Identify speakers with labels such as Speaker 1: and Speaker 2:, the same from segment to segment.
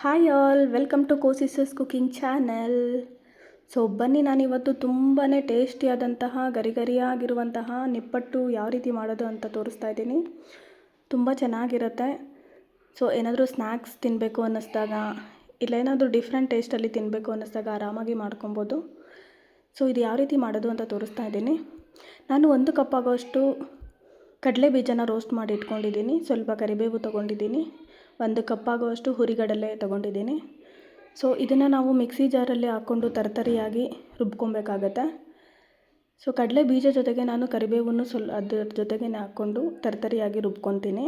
Speaker 1: Hi all, welcome to ಕೋಸಿಸಸ್ cooking channel. So ಬನ್ನಿ, ನಾನಿವತ್ತು ತುಂಬಾ ಟೇಸ್ಟಿಯಾದಂತಹ ಗರಿ ಗರಿಯಾಗಿರುವಂತಹ ನಿಪ್ಪಟ್ಟು ಯಾವ ರೀತಿ ಮಾಡೋದು ಅಂತ ತೋರಿಸ್ತಾ ಇದ್ದೀನಿ. ತುಂಬ ಚೆನ್ನಾಗಿರುತ್ತೆ. ಸೊ ಏನಾದರೂ ಸ್ನ್ಯಾಕ್ಸ್ ತಿನ್ನಬೇಕು ಅನ್ನಿಸ್ದಾಗ, ಇಲ್ಲ ಏನಾದರೂ ಡಿಫ್ರೆಂಟ್ ಟೇಸ್ಟಲ್ಲಿ ತಿನ್ನಬೇಕು ಅನ್ನಿಸ್ದಾಗ ಆರಾಮಾಗಿ ಮಾಡ್ಕೊಬೋದು. ಸೊ ಇದು ಯಾವ ರೀತಿ ಮಾಡೋದು ಅಂತ ತೋರಿಸ್ತಾ ಇದ್ದೀನಿ. ನಾನು ಒಂದು ಕಪ್ ಆಗೋಷ್ಟು ಕಡಲೆ ಬೀಜನ ರೋಸ್ಟ್ ಮಾಡಿ ಇಟ್ಕೊಂಡಿದ್ದೀನಿ. ಸ್ವಲ್ಪ ಕರಿಬೇವು ತೊಗೊಂಡಿದ್ದೀನಿ. ಒಂದು ಕಪ್ ಆಗುವಷ್ಟು ಹುರಿಗಡಲೆ ತೊಗೊಂಡಿದ್ದೀನಿ. ಸೊ ಇದನ್ನು ನಾವು ಮಿಕ್ಸಿ ಜಾರಲ್ಲಿ ಹಾಕ್ಕೊಂಡು ತರತರಿಯಾಗಿ ರುಬ್ಕೊಬೇಕಾಗತ್ತೆ. ಸೊ ಕಡಲೆ ಬೀಜ ಜೊತೆಗೆ ನಾನು ಕರಿಬೇವನ್ನು ಸ್ವಲ್ಪ ಅದರ ಜೊತೆಗೆ ಹಾಕ್ಕೊಂಡು ತರತರಿಯಾಗಿ ರುಬ್ಕೊತೀನಿ.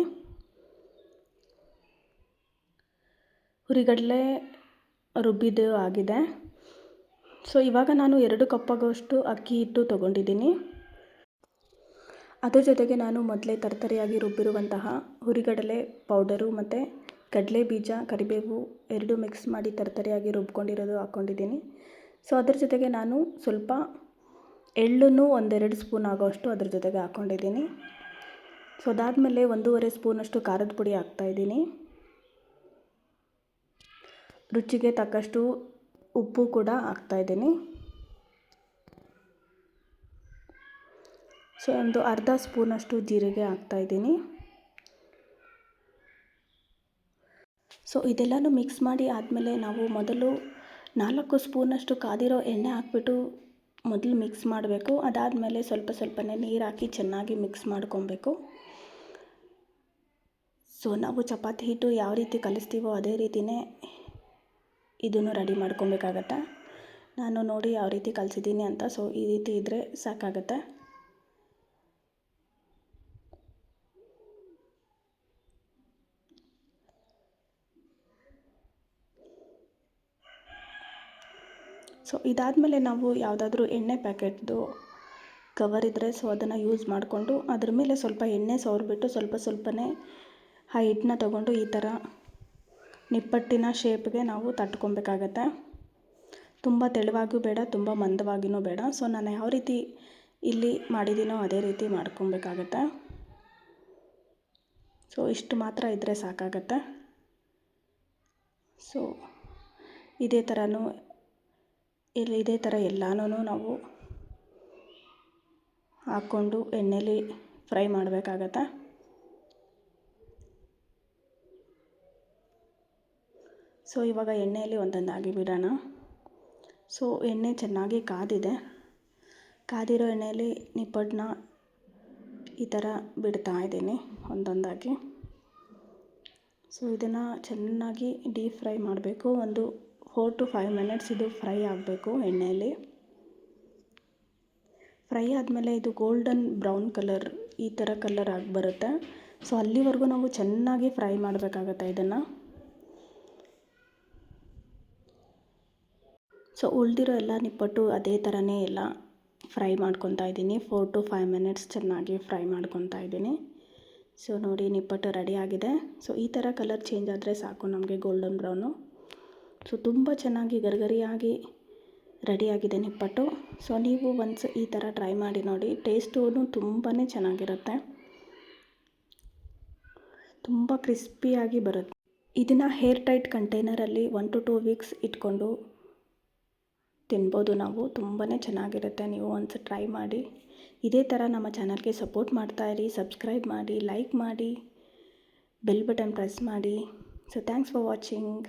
Speaker 1: ಹುರಿಗಡಲೆ ರುಬ್ಬಿದ್ದು ಆಗಿದೆ. ಸೊ ಇವಾಗ ನಾನು ಎರಡು ಕಪ್ಪಾಗುವಷ್ಟು ಅಕ್ಕಿ ಹಿಟ್ಟು ತೊಗೊಂಡಿದ್ದೀನಿ. ಅದರ ಜೊತೆಗೆ ನಾನು ಮೊದಲೇ ತರತರಿಯಾಗಿ ರುಬ್ಬಿರುವಂತಹ ಹುರಿಗಡಲೆ ಪೌಡರು ಮತ್ತು ಕಡಲೆ ಬೀಜ, ಕರಿಬೇವು ಎರಡು ಮಿಕ್ಸ್ ಮಾಡಿ ತರತರಿಯಾಗಿ ರುಬ್ಕೊಂಡಿರೋದು ಹಾಕ್ಕೊಂಡಿದ್ದೀನಿ. ಸೊ ಅದ್ರ ಜೊತೆಗೆ ನಾನು ಸ್ವಲ್ಪ ಎಳ್ಳನ್ನು ಒಂದೆರಡು ಸ್ಪೂನ್ ಆಗೋಷ್ಟು ಅದ್ರ ಜೊತೆಗೆ ಹಾಕ್ಕೊಂಡಿದ್ದೀನಿ. ಸೊ ಅದಾದಮೇಲೆ ಒಂದೂವರೆ ಸ್ಪೂನಷ್ಟು ಖಾರದ ಪುಡಿ ಹಾಕ್ತಾಯಿದ್ದೀನಿ ರುಚಿಗೆ ತಕ್ಕಷ್ಟು ಉಪ್ಪು ಕೂಡ ಹಾಕ್ತಾಯಿದ್ದೀನಿ ಸೊ ಒಂದು ಅರ್ಧ ಸ್ಪೂನಷ್ಟು ಜೀರಿಗೆ ಹಾಕ್ತಾಯಿದ್ದೀನಿ ಸೊ ಇದೆಲ್ಲನೂ ಮಿಕ್ಸ್ ಮಾಡಿ ಆದಮೇಲೆ ನಾವು ಮೊದಲು ನಾಲ್ಕು ಸ್ಪೂನಷ್ಟು ಕಾದಿರೋ ಎಣ್ಣೆ ಹಾಕ್ಬಿಟ್ಟು ಮೊದಲು ಮಿಕ್ಸ್ ಮಾಡಬೇಕು. ಅದಾದಮೇಲೆ ಸ್ವಲ್ಪ ಸ್ವಲ್ಪನೇ ನೀರು ಹಾಕಿ ಚೆನ್ನಾಗಿ ಮಿಕ್ಸ್ ಮಾಡ್ಕೊಬೇಕು. ಸೊ ನಾವು ಚಪಾತಿ ಹಿಟ್ಟು ಯಾವ ರೀತಿ ಕಲಿಸ್ತೀವೋ ಅದೇ ರೀತಿಯೇ ಇದನ್ನು ರೆಡಿ ಮಾಡ್ಕೊಬೇಕಾಗತ್ತೆ? ನಾನು ನೋಡಿ ಯಾವ ರೀತಿ ಕಲಿಸಿದ್ದೀನಿ ಅಂತ. ಸೊ ಈ ರೀತಿ ಇದ್ದರೆ ಸಾಕಾಗತ್ತೆ? ಸೊ ಇದಾದಮೇಲೆ ನಾವು ಯಾವುದಾದ್ರೂ ಎಣ್ಣೆ ಪ್ಯಾಕೆಟ್ದು ಕವರ್ ಇದ್ದರೆ ಸೊ ಅದನ್ನು ಯೂಸ್ ಮಾಡಿಕೊಂಡು ಅದ್ರ ಮೇಲೆ ಸ್ವಲ್ಪ ಎಣ್ಣೆ ಸವರ್ಬಿಟ್ಟು ಸ್ವಲ್ಪ ಸ್ವಲ್ಪನೇ ಆ ಹಿಟ್ಟನ್ನ ತೊಗೊಂಡು ಈ ಥರ ನಿಪ್ಪಟ್ಟಿನ ಶೇಪ್ಗೆ ನಾವು ತಟ್ಕೊಬೇಕಾಗತ್ತೆ. ತುಂಬ ತೆಳುವಾಗೂ ಬೇಡ, ತುಂಬ ಮಂದವಾಗಿಯೂ ಬೇಡ. ಸೊ ನಾನು ಯಾವ ರೀತಿ ಇಲ್ಲಿ ಮಾಡಿದ್ದೀನೋ ಅದೇ ರೀತಿ ಮಾಡ್ಕೊಬೇಕಾಗತ್ತೆ. ಸೊ ಇಷ್ಟು ಮಾತ್ರ ಇದ್ದರೆ ಸಾಕಾಗತ್ತೆ. ಸೊ ಇದೇ ಥರನೂ ಇಲ್ಲಿ ಇದೇ ಥರ ಎಲ್ಲಾನು ನಾವು ಹಾಕ್ಕೊಂಡು ಎಣ್ಣೆಲಿ ಫ್ರೈ ಮಾಡಬೇಕಾಗತ್ತೆ? ಸೊ, ಇವಾಗ ಎಣ್ಣೆಯಲ್ಲಿ ಒಂದೊಂದಾಗಿ ಬಿಡೋಣ. ಸೊ, ಎಣ್ಣೆ ಚೆನ್ನಾಗಿ ಕಾದಿದೆ. ಕಾದಿರೋ ಎಣ್ಣೆಯಲ್ಲಿ ನಿಪ್ಪಟ್ಟನ್ನ ಈ ಥರ ಬಿಡ್ತಾ ಇದ್ದೀನಿ ಒಂದೊಂದಾಗಿ. ಸೊ, ಇದನ್ನು ಚೆನ್ನಾಗಿ ಡೀಪ್ ಫ್ರೈ ಮಾಡಬೇಕು. ಒಂದು ಫೋರ್ ಟು ಫೈವ್ ಮಿನಿಟ್ಸ್ ಇದು ಫ್ರೈ ಆಗಬೇಕು ಎಣ್ಣೆಯಲ್ಲಿ ಫ್ರೈ ಆದಮೇಲೆ ಇದು ಗೋಲ್ಡನ್ ಬ್ರೌನ್ ಕಲರ್ ಈ ಥರ ಕಲರ್ ಆಗಿ ಬರುತ್ತೆ. ಸೊ ಅಲ್ಲಿವರೆಗೂ ನಾವು ಚೆನ್ನಾಗಿ ಫ್ರೈ ಮಾಡಬೇಕಾಗತ್ತೆ ಇದನ್ನು. ಸೊ ಉಳಿದಿರೋ ಎಲ್ಲ ನಿಪ್ಪಟ್ಟು ಅದೇ ಥರನೇ ಎಲ್ಲ ಫ್ರೈ ಮಾಡ್ಕೊತಾ ಇದ್ದೀನಿ. ಫೋರ್ ಟು ಫೈವ್ ಮಿನಿಟ್ಸ್ ಚೆನ್ನಾಗಿ ಫ್ರೈ ಮಾಡ್ಕೊತಾ ಇದ್ದೀನಿ. ಸೊ ನೋಡಿ ನಿಪ್ಪಟ್ಟು ರೆಡಿ ಆಗಿದೆ. ಸೊ ಈ ಥರ ಕಲರ್ ಚೇಂಜ್ ಆದರೆ ಸಾಕು ನಮಗೆ ಗೋಲ್ಡನ್ ಬ್ರೌನು ಸೊ ತುಂಬ ಚೆನ್ನಾಗಿ ಗರಿಗರಿಯಾಗಿ ರೆಡಿಯಾಗಿದೆ ನಿಪ್ಪಟ್ಟು. ಸೊ ನೀವು ಒನ್ಸ್ ಈ ಥರ ಟ್ರೈ ಮಾಡಿ ನೋಡಿ ಟೇಸ್ಟೂ ತುಂಬಾ ಚೆನ್ನಾಗಿರುತ್ತೆ. ತುಂಬ ಕ್ರಿಸ್ಪಿಯಾಗಿ ಬರುತ್ತೆ. ಇದನ್ನು ಹೇರ್ ಟೈಟ್ ಕಂಟೈನರಲ್ಲಿ ಒನ್ ಟು ಟೂ ವೀಕ್ಸ್ ಇಟ್ಕೊಂಡು ತಿನ್ಬೋದು ನಾವು. ತುಂಬಾ ಚೆನ್ನಾಗಿರುತ್ತೆ. ನೀವು ಒಂದು ಟ್ರೈ ಮಾಡಿ, ಇದೇ ಥರ ನಮ್ಮ ಚಾನಲ್ಗೆ ಸಪೋರ್ಟ್ ಮಾಡ್ತಾ ಇರಿ ಸಬ್ಸ್ಕ್ರೈಬ್ ಮಾಡಿ ಲೈಕ್ ಮಾಡಿ ಬೆಲ್ ಬಟನ್ ಪ್ರೆಸ್ ಮಾಡಿ. So thanks for watching